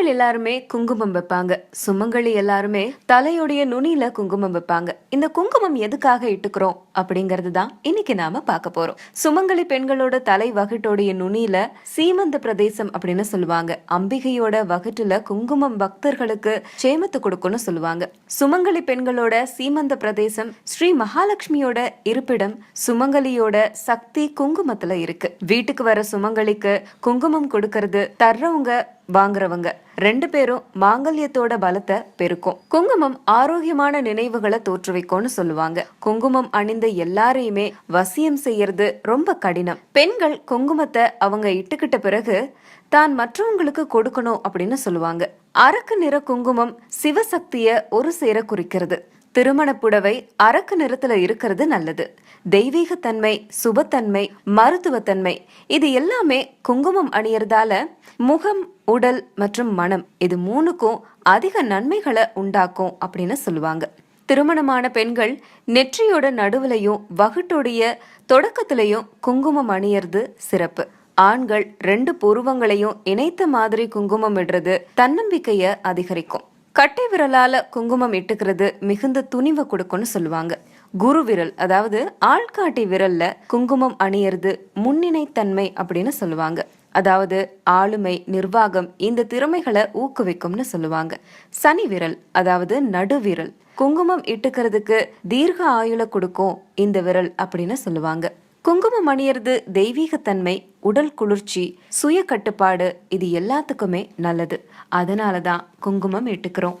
பெண்கள் எல்லாருமே குங்குமம் வைப்பாங்க. சுமங்கலி எல்லாருமே தலையுடைய நுனியில குங்குமம் வைப்பாங்க. இந்த குங்குமம் எதுக்காக இட்டுக்கிறோம் அப்படிங்கறது தான் இன்னைக்கு நாம பார்க்க போறோம். சுமங்கலி பெண்களோட தலை வகுட்டோடைய நுனியில சீமந்த பிரதேசம் அப்படின்னு சொல்லுவாங்க. அம்பிகையோட வகுட்டுல குங்குமம் பக்தர்களுக்கு சேமத்து கொடுக்கும்னு சொல்லுவாங்க. சுமங்கலி பெண்களோட சீமந்த பிரதேசம் ஸ்ரீ மகாலட்சுமியோட இருப்பிடம் சுமங்கலியோட சக்தி குங்குமத்துல இருக்கு. வீட்டுக்கு வர சுமங்கலிக்கு குங்குமம் கொடுக்கறது தர்றவங்க வாங்குறவங்க. ரெண்டு பேரும் மாங்கல்யத்தோட பலத்தை பெருக்கும். குங்குமம் ஆரோக்கியமான நினைவுகளை தோற்றுவிக்கும்னு சொல்லுவாங்க. குங்குமம் அணிந்த எல்லாரையுமே வசியம் செய்யறது ரொம்ப கடினம். பெண்கள் குங்குமத்தை அவங்க இட்டுக்கிட்ட பிறகு தான் மற்றவங்களுக்கு கொடுக்கணும் அப்படின்னு சொல்லுவாங்க. அரக்கு நிற குங்குமம் சிவசக்திய ஒரு சேர குறிக்கிறது. திருமண புடவை அரக்கு நிறத்துல இருக்கிறது நல்லது. தெய்வீகத்தன்மை சுபத்தன்மை மருத்துவத்தன்மை இது எல்லாமே குங்குமம் அணியறதால முகம் உடல் மற்றும் மனம் இது மூணுக்கும் அதிக நன்மைகளை உண்டாக்கும் அப்படின்னு சொல்லுவாங்க. திருமணமான பெண்கள் நெற்றியோட நடுவுலையும் வகுட்டுடைய தொடக்கத்திலையும் குங்குமம் அணியறது சிறப்பு. ஆண்கள் ரெண்டு புருவங்களையும் இணைத்த மாதிரி குங்குமம் இடுறது தன்னம்பிக்கைய அதிகரிக்கும். கட்டை விரலால குங்குமம் இட்டுக்கிறது மிகுந்த துணிவை கொடுக்கும்னு சொல்லுவாங்க. குரு விரல் அதாவது ஆள்காட்டி விரல்ல குங்குமம் அணியறது முன்னினைத்தன்மை அப்படின்னு சொல்லுவாங்க. அதாவது ஆளுமை நிர்வாகம் இந்த திறமைகளை ஊக்குவிக்கும்னு சொல்லுவாங்க. சனி விரல் அதாவது நடுவிரல் குங்குமம் இட்டுக்கிறதுக்கு தீர்க்க ஆயுள கொடுக்கும் இந்த விரல் அப்படின்னு சொல்லுவாங்க. குங்குமம் அணியறது தெய்வீகத்தன்மை உடல் குளிர்ச்சி சுய கட்டுப்பாடு இது எல்லாத்துக்குமே நல்லது. அதனால தான் குங்குமம் இட்டுக்கிறோம்.